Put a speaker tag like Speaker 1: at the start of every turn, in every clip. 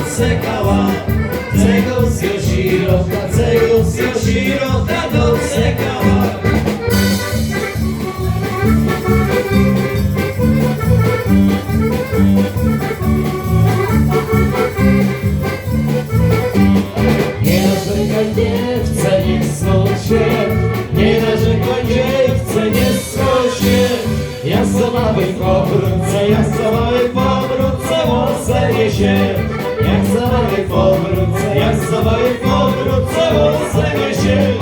Speaker 1: Docekała. Tego z Josirota, tego z Josirota docekała. Nie narzekaj, nie chcę, nie smuć się Nie narzekaj, chcę, nie smuć się Jak za mały powrócę, jak za mały powrócę Łosenie się Za mały powrócę, jak za mały powrócę Łosenie się.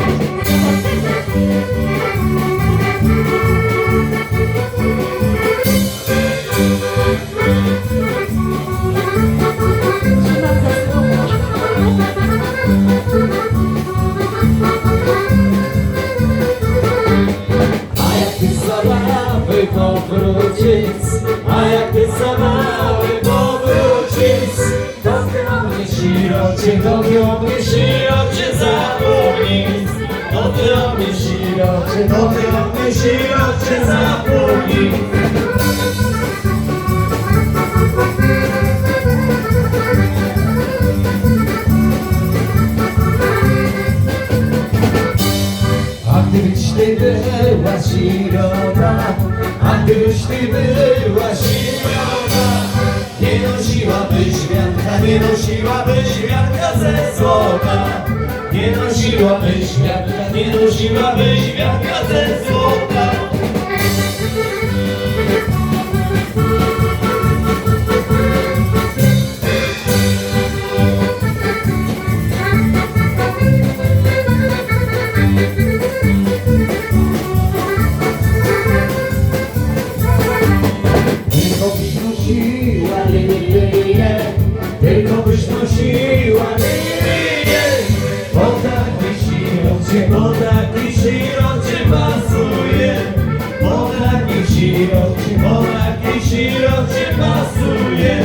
Speaker 1: A jak ty zabawy powrócić, a jak ty powrócić, mnie sirocie, to ty o mnie sirocie zapomnij. O mnie sirocie, o mnie sirocie zapomnij. A gdybyś ty była sirota, a gdybyś ty była sirota, nie nosiłabyś wianka, nie nosiłabyś wianka ze złota. Nie nosiłabyś wiatka, nie nosiłabyś wiatka ze złota. Tylko byś nosiła, nie do takich sirot się pasuje, do takich sirot, do takich sirot się pasuje.